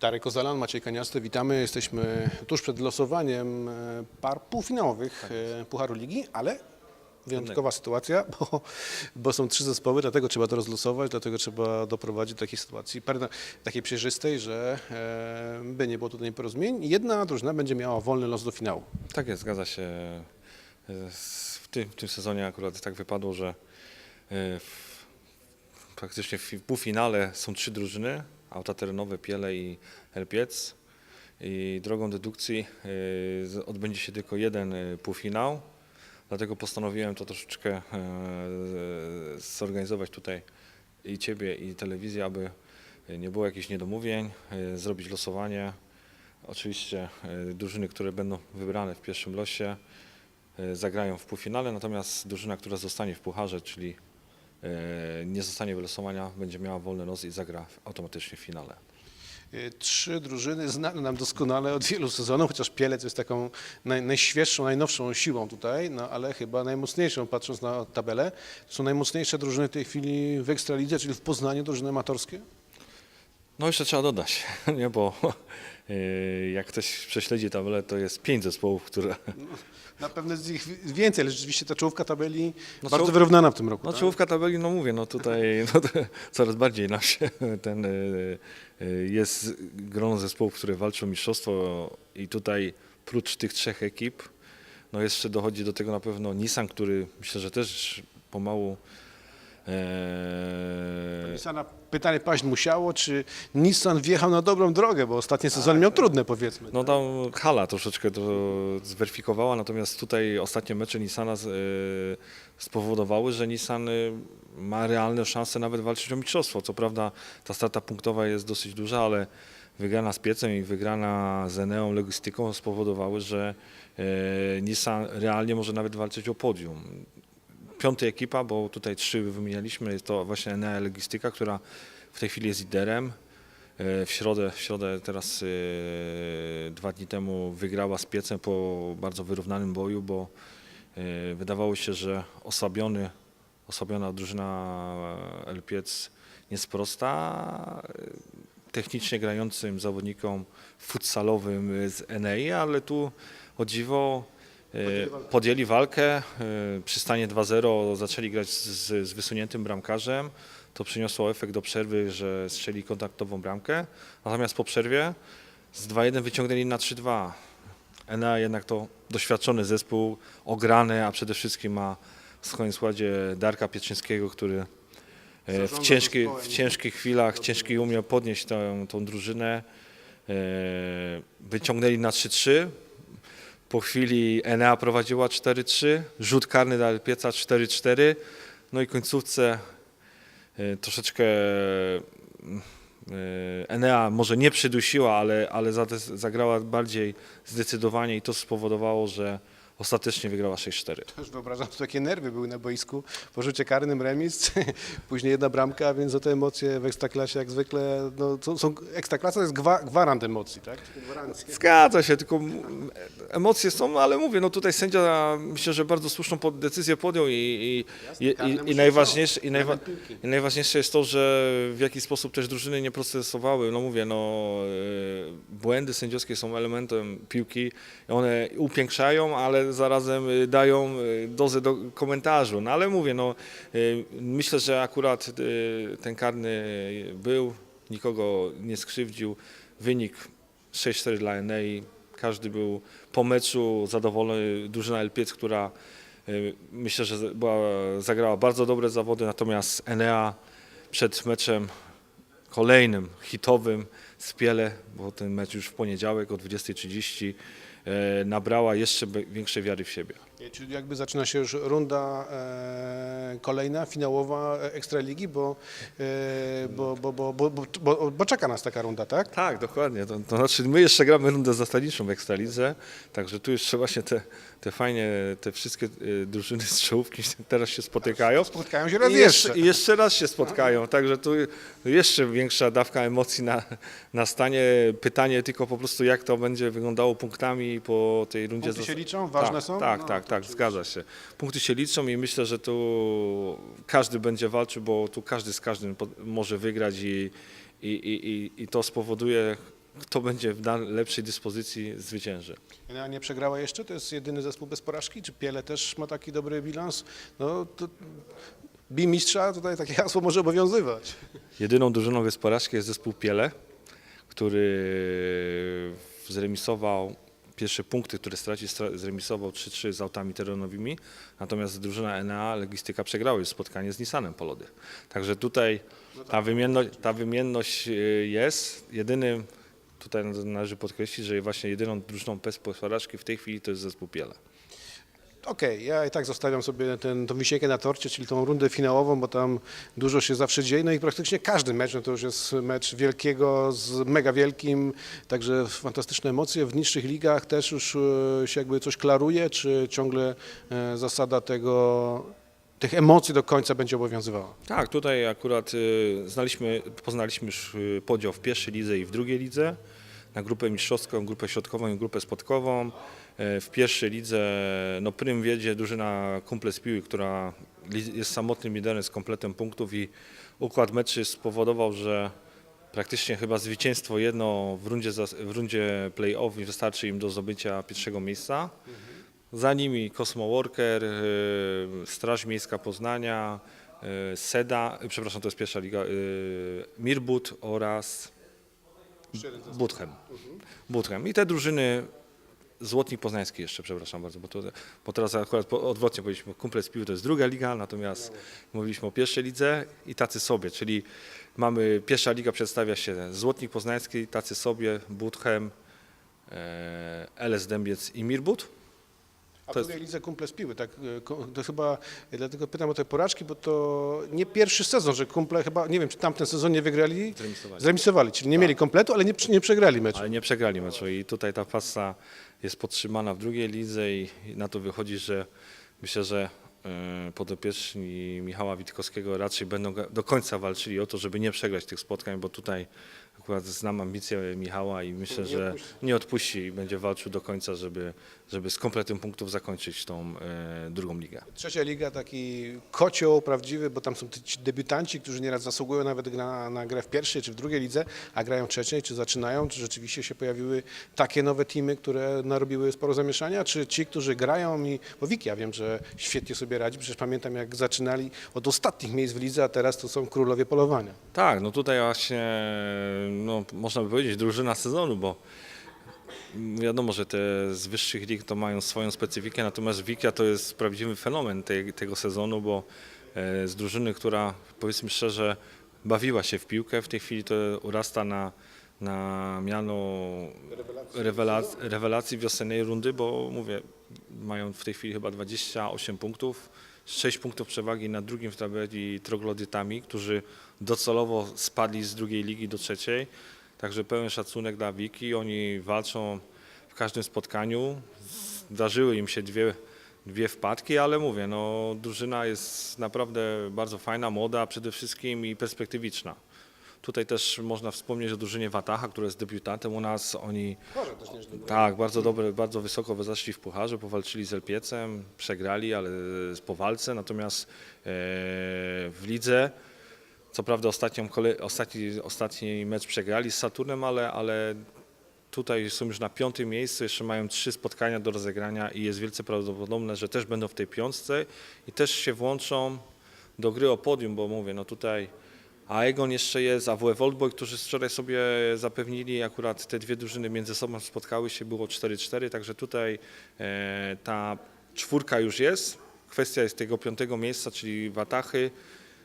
Darek Kozalan, Maciej Kaniasty, witamy. Jesteśmy tuż przed losowaniem e, par półfinałowych e, Pucharu Ligi, ale wyjątkowa sytuacja, bo, bo są trzy zespoły, dlatego trzeba to rozlosować, dlatego trzeba doprowadzić do takiej sytuacji takiej przejrzystej, że e, by nie było tutaj nieporozumień. Jedna drużyna będzie miała wolny los do finału. Tak jest, zgadza się. W tym, w tym sezonie akurat tak wypadło, że w, praktycznie w półfinale są trzy drużyny, auta terenowe, Piele i Elpiec. I drogą dedukcji z- odbędzie się tylko jeden e, półfinał. Dlatego postanowiłem to troszeczkę e, zorganizować tutaj i Ciebie, i telewizję, aby nie było jakichś niedomówień, zrobić losowanie. Oczywiście drużyny, które będą wybrane w pierwszym losie, zagrają w półfinale, natomiast drużyna, która zostanie w pucharze, czyli nie zostanie wylosowania, będzie miała wolny los i zagra automatycznie w finale. E, Trzy drużyny znane nam doskonale od wielu sezonów, chociaż Pielec jest taką naj, najświeższą, najnowszą siłą tutaj, no ale chyba najmocniejszą, patrząc na tabelę. To są najmocniejsze drużyny w tej chwili w Ekstralidze, czyli w Poznaniu, drużyny amatorskie. No jeszcze trzeba dodać, nie, bo e, jak ktoś prześledzi tabelę, to jest pięć zespołów, które Na pewno jest ich więcej, ale rzeczywiście ta czołówka tabeli No, bardzo czołów- wyrównana w tym roku. No tak? czołówka tabeli, no mówię, no tutaj no, coraz bardziej nam się ten y, y, jest grono zespołów, które walczą o mistrzostwo i tutaj prócz tych trzech ekip, no jeszcze dochodzi do tego na pewno Nissan, który myślę, że też pomału Nissana pytanie paść musiało, czy Nissan wjechał na dobrą drogę, bo ostatnie sezony miał trudne powiedzmy. No tam hala troszeczkę to zweryfikowała, natomiast tutaj ostatnie mecze Nissana y, spowodowały, że Nissan y, ma realne szanse nawet walczyć o mistrzostwo. Co prawda ta strata punktowa jest dosyć duża, ale wygrana z Piecem i wygrana z Eneą Logistyką spowodowały, że y, Nissan realnie może nawet walczyć o podium. Piąta ekipa, bo tutaj trzy wymienialiśmy, jest to właśnie Enea Logistyka, która w tej chwili jest liderem. E, W środę, w środę teraz e, dwa dni temu wygrała z Piecem po bardzo wyrównanym boju, bo e, wydawało się, że osłabiony, osłabiona drużyna El Piec nie sprosta technicznie grającym zawodnikom futsalowym z Enei, ale tu o dziwo podjęli walkę, e, przy stanie 2-0 zaczęli grać z, z wysuniętym bramkarzem, to przyniosło efekt do przerwy, że strzeli kontaktową bramkę, natomiast po przerwie z 2-1 wyciągnęli na 3-2. Enea jednak to doświadczony zespół, ograny, a przede wszystkim ma w swoim składzie Darka Pietrzyńskiego, który e, w, ciężki, w ciężkich chwilach, ciężki umiał podnieść tą, tą drużynę. E, Wyciągnęli na 3-3. Po chwili Enea prowadziła 4-3, rzut karny dla Pieca 4-4. No i końcówce e, troszeczkę e, Enea może nie przydusiła, ale, ale zagrała bardziej zdecydowanie i to spowodowało, że ostatecznie wygrała 6-4. Też wyobrażam, że takie nerwy były na boisku, po rzucie karnym remis, później jedna bramka, więc za te emocje w Ekstraklasie jak zwykle, no, to są, Ekstraklasa to jest gwa, gwarant emocji, tak? Gwarancja. Zgadza się, tylko emocje są, ale mówię, no tutaj sędzia myślę, że bardzo słuszną pod- decyzję podjął i, i, karne i, i, najważniejsze, i, najwa, i najważniejsze jest to, że w jaki sposób też drużyny nie procesowały. No mówię, no e, błędy sędziowskie są elementem piłki, one upiększają, ale zarazem e, dają e, dozę do komentarzu. No ale mówię, no e, myślę, że akurat ten karny był, nikogo nie skrzywdził. Wynik 6-4 dla Enei. Każdy był po meczu zadowolony. Drużyna Elpiec, która y, myślę, że była, zagrała bardzo dobre zawody, natomiast Enea przed meczem kolejnym, hitowym z bo ten mecz już w poniedziałek o 20.30 e, nabrała jeszcze większej wiary w siebie. Czyli jakby zaczyna się już runda e, kolejna, finałowa e, Ekstraligi, bo, e, bo, bo, bo, bo, bo, bo, bo czeka nas taka runda, tak? Tak, dokładnie. To, to znaczy my jeszcze gramy rundę zasadniczą w Ekstralidze, także tu jeszcze właśnie te, te fajnie, te wszystkie y, drużyny z czołówki teraz się spotykają. Spotkają się raz I jeszcze. I jeszcze raz się spotkają, także tu jeszcze większa dawka emocji na, na stanie. Pytanie tylko po prostu jak to będzie wyglądało punktami po tej rundzie. Punkty się liczą? Ważne tak, są? Tak, No, tak, tak, zgadza się. Punkty się liczą i myślę, że tu każdy będzie walczył, bo tu każdy z każdym może wygrać i, i, i, i, to spowoduje kto będzie w lepszej dyspozycji zwycięży. A nie przegrała jeszcze? To jest jedyny zespół bez porażki? Czy Piele też ma taki dobry bilans? No to bij mistrza, tutaj takie hasło może obowiązywać. Jedyną drużyną bez porażki jest zespół Piele, który zremisował pierwsze punkty, które stracił, stra- zremisował 3-3 z autami terenowymi, natomiast drużyna Enea Logistyka przegrała już spotkanie z Nissanem Polody. Także tutaj ta wymienność, ta wymienność y, jest. Jedynym, tutaj należy podkreślić, że właśnie jedyną drużyną bez porażki w tej chwili to jest zespół Piele. Okej, ja i tak zostawiam sobie ten, tą wisienkę na torcie, czyli tą rundę finałową, bo tam dużo się zawsze dzieje, no i praktycznie każdy mecz, no to już jest mecz wielkiego z mega wielkim, także fantastyczne emocje. W niższych ligach też już e, się jakby coś klaruje, czy ciągle e, zasada tego, tych emocji do końca będzie obowiązywała? Tak, tutaj akurat y, znaliśmy, poznaliśmy już podział w pierwszej lidze i w drugiej lidze, na grupę mistrzowską, grupę środkową i grupę spotkową. W pierwszej lidze no, prym wiedzie drużyna Kumple z Piły, która jest samotnym liderem z kompletem punktów i układ meczy spowodował, że praktycznie chyba zwycięstwo jedno w rundzie, w rundzie play-off wystarczy im do zdobycia pierwszego miejsca. Za nimi Cosmo Worker, y, Straż Miejska Poznania, y, Seda, y, przepraszam, to jest pierwsza liga, Mirbut oraz Budchem. Budchem. I te drużyny, Złotnik Poznański jeszcze, przepraszam bardzo, bo, to, bo teraz akurat odwrotnie powiedzieliśmy, Kumple z to jest druga liga, natomiast mówiliśmy o pierwszej lidze i tacy sobie, czyli mamy, pierwsza liga przedstawia się Złotnik Poznański, tacy sobie, Budchem, e, LS Dębiec i Mirbut. A To jest- drugiej lidze kumple z piły, tak? e, To chyba, dlatego pytam o te porażki, bo to nie pierwszy sezon, że kumple chyba, nie wiem, czy tamten sezon nie wygrali, Zremisowali. zremisowali, czyli nie mieli kompletu, ale nie, nie przegrali meczu. Ale nie przegrali meczu i tutaj ta pasa jest podtrzymana w drugiej lidze i na to wychodzi, że myślę, że e, podopieczni Michała Witkowskiego raczej będą do końca walczyli o to, żeby nie przegrać tych spotkań, bo tutaj akurat znam ambicje Michała i myślę, Nie że odpuści. nie odpuści i będzie walczył do końca, żeby, żeby z kompletem punktów zakończyć tą e, drugą ligę. Trzecia liga taki kocioł prawdziwy, bo tam są ci debiutanci, którzy nieraz zasługują nawet na, na grę w pierwszej czy w drugiej lidze, a grają w trzeciej, czy zaczynają, czy rzeczywiście się pojawiły takie nowe teamy, które narobiły sporo zamieszania, czy ci, którzy grają i, bo Wiki ja wiem, że świetnie sobie radzi, przecież pamiętam jak zaczynali od ostatnich miejsc w lidze, a teraz to są królowie polowania. Tak, no tutaj właśnie, no, można by powiedzieć, drużyna sezonu, bo wiadomo, że te z wyższych lig to mają swoją specyfikę, natomiast Wikia to jest prawdziwy fenomen tej, tego sezonu, bo e, z drużyny, która powiedzmy szczerze bawiła się w piłkę, w tej chwili to urasta na, na miano rewelac- rewelacji wiosennej rundy, bo mówię, mają w tej chwili chyba 28 punktów, 6 punktów przewagi na drugim w tabeli troglodytami, którzy docelowo spadli z drugiej ligi do trzeciej. Także pełen szacunek dla Wiki. Oni walczą w każdym spotkaniu. Zdarzyły im się dwie, dwie wpadki, ale mówię, no, drużyna jest naprawdę bardzo fajna, młoda przede wszystkim i perspektywiczna. Tutaj też można wspomnieć o drużynie Wataha, która jest debiutantem u nas. Oni tak, bardzo dobre, bardzo wysoko zaszli w pucharze, powalczyli z Elpiecem, przegrali, ale po walce, natomiast e, w lidze, co prawda ostatnią, ostatni, ostatni mecz przegrali z Saturnem, ale, ale tutaj są już na piątym miejscu, jeszcze mają trzy spotkania do rozegrania i jest wielce prawdopodobne, że też będą w tej piątce i też się włączą do gry o podium, bo mówię, no tutaj Aegon jeszcze jest, AWF Oldboy, którzy wczoraj sobie zapewnili, akurat te dwie drużyny między sobą spotkały się, było 4-4, także tutaj e, ta czwórka już jest. Kwestia jest tego piątego miejsca, czyli Watachy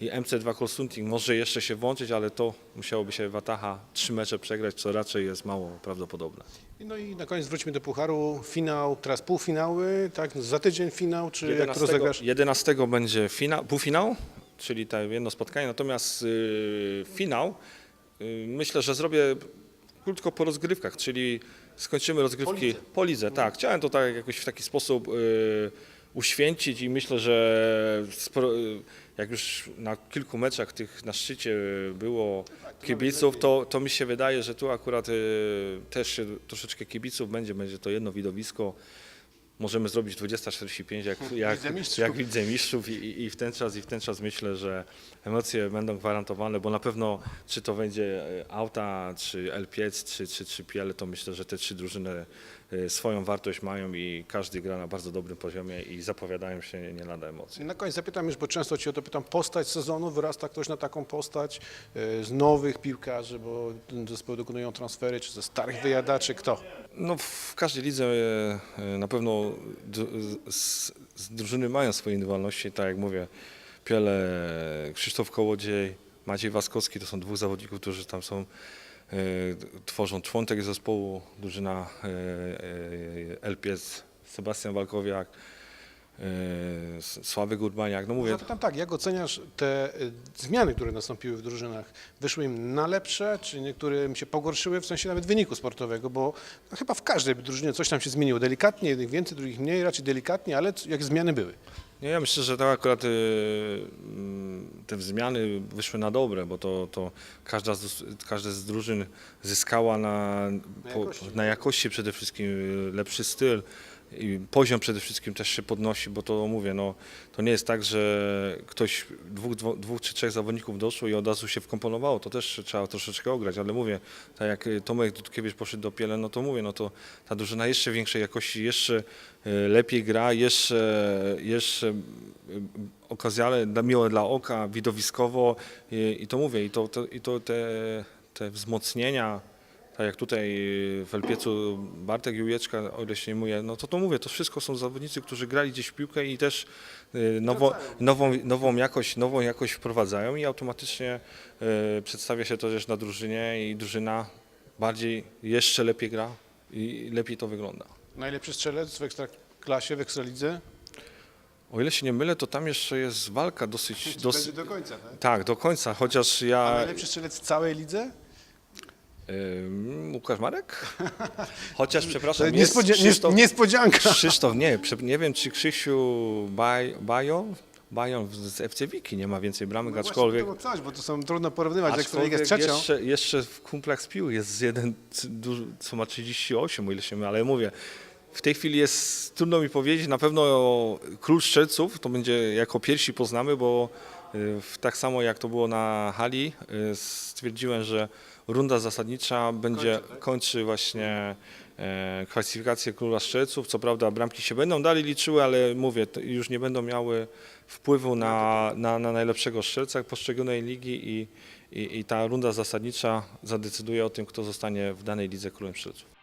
i MC2 Konsulting może jeszcze się włączyć, ale to musiałoby się Wataha trzy mecze przegrać, co raczej jest mało prawdopodobne. No i na koniec wróćmy do Pucharu, finał, teraz półfinały, tak, za tydzień finał, czy jak to rozegrasz? 11 będzie finał, półfinał, czyli to jedno spotkanie, natomiast y, finał y, myślę, że zrobię krótko po rozgrywkach, czyli skończymy rozgrywki lidze. po lidze. Tak, chciałem to tak jakoś w taki sposób y, uświęcić i myślę, że sporo, y, jak już na kilku meczach tych na szczycie było kibiców, to, to mi się wydaje, że tu akurat y, też się troszeczkę kibiców będzie, będzie to jedno widowisko możemy zrobić 20.45 jak, jak, Mistrzów. jak Widzę Mistrzów i, i, w ten czas i w ten czas myślę, że emocje będą gwarantowane, bo na pewno czy to będzie e, Auta, czy Elpiec, czy, czy, czy Piele, to myślę, że te trzy drużyny swoją wartość mają i każdy gra na bardzo dobrym poziomie i zapowiadają się nie lada emocji. Na koniec zapytam już, bo często Cię o to pytam, postać sezonu, wyrasta ktoś na taką postać e, z nowych piłkarzy, bo zespoły dokonują transfery, czy ze starych wyjadaczy, kto? No w każdej lidze e, na pewno z, z drużyny mają swoje indywidualności, tak jak mówię, Piele, Krzysztof Kołodziej, Maciej Waskowski to są dwóch zawodników, którzy tam są, tworzą człontek zespołu, drużyna e, e, LPS, Sebastian Walkowiak, e, S- Sławek Urbaniak, no mówię, Zapytam tak, jak oceniasz te zmiany, które nastąpiły w drużynach? Wyszły im na lepsze, czy niektórym się pogorszyły, w sensie nawet wyniku sportowego, bo no, chyba w każdej drużynie coś tam się zmieniło, delikatnie, jednych więcej, drugich mniej, raczej delikatnie, ale jak zmiany były? Nie, ja myślę, że tak akurat y, mm, te zmiany wyszły na dobre, bo to, to każda, z, każda z drużyn zyskała na, po, jakości. na jakości przede wszystkim y, lepszy styl i poziom przede wszystkim też się podnosi, bo to mówię, no, to nie jest tak, że ktoś, dwóch, dwo- dwóch czy trzech zawodników doszło i od razu się wkomponowało, to też trzeba troszeczkę ograć, ale mówię, tak jak y, Tomek Dudkiewicz poszedł do Piele, no to mówię, no to ta drużyna jeszcze większej jakości, jeszcze y, lepiej gra, jeszcze, jeszcze y, okazjale, miłe dla oka, widowiskowo i, i to mówię, i to, to, i to te, te wzmocnienia, tak jak tutaj w Elpiecu Bartek Jujeczka, o ile się nie mówię, no to to mówię, to wszystko są zawodnicy, którzy grali gdzieś w piłkę i też y, nowo, nową, nową, jakość, nową jakość wprowadzają i automatycznie y, przedstawia się to też na drużynie i drużyna bardziej, jeszcze lepiej gra i lepiej to wygląda. Najlepszy strzelec w ekstraklasie, w ekstralidze? O ile się nie mylę, to tam jeszcze jest walka dosyć... dosyć do końca, tak? tak, do końca, chociaż A ja... najlepszy strzelec w całej lidze? Ym, Łukasz Marek? Chociaż, To przepraszam, jest niespodzia- Krzysztof, nies- niespodzianka. Krzysztof, nie, prze- nie wiem czy Krzysiu Baj, Bajon, Bajon z FC Wiki nie ma więcej bramek, aczkolwiek, No Coś, bo to są trudno porównywać, ekstraligę z aczkolwiek trzecią. jeszcze, jeszcze w kumplach z pił jest jeden, c- co ma 38, o ile się mylę, ale mówię, w tej chwili jest, trudno mi powiedzieć, na pewno król strzelców to będzie jako pierwsi poznamy, bo y, w- tak samo jak to było na hali, y, stwierdziłem, że runda zasadnicza będzie Kończy, tak? kończy właśnie e, klasyfikację króla strzelców. Co prawda bramki się będą dalej liczyły, ale mówię, to już nie będą miały wpływu na, na, na najlepszego strzelca poszczególnej ligi i, i, i ta runda zasadnicza zadecyduje o tym, kto zostanie w danej lidze królem strzelców.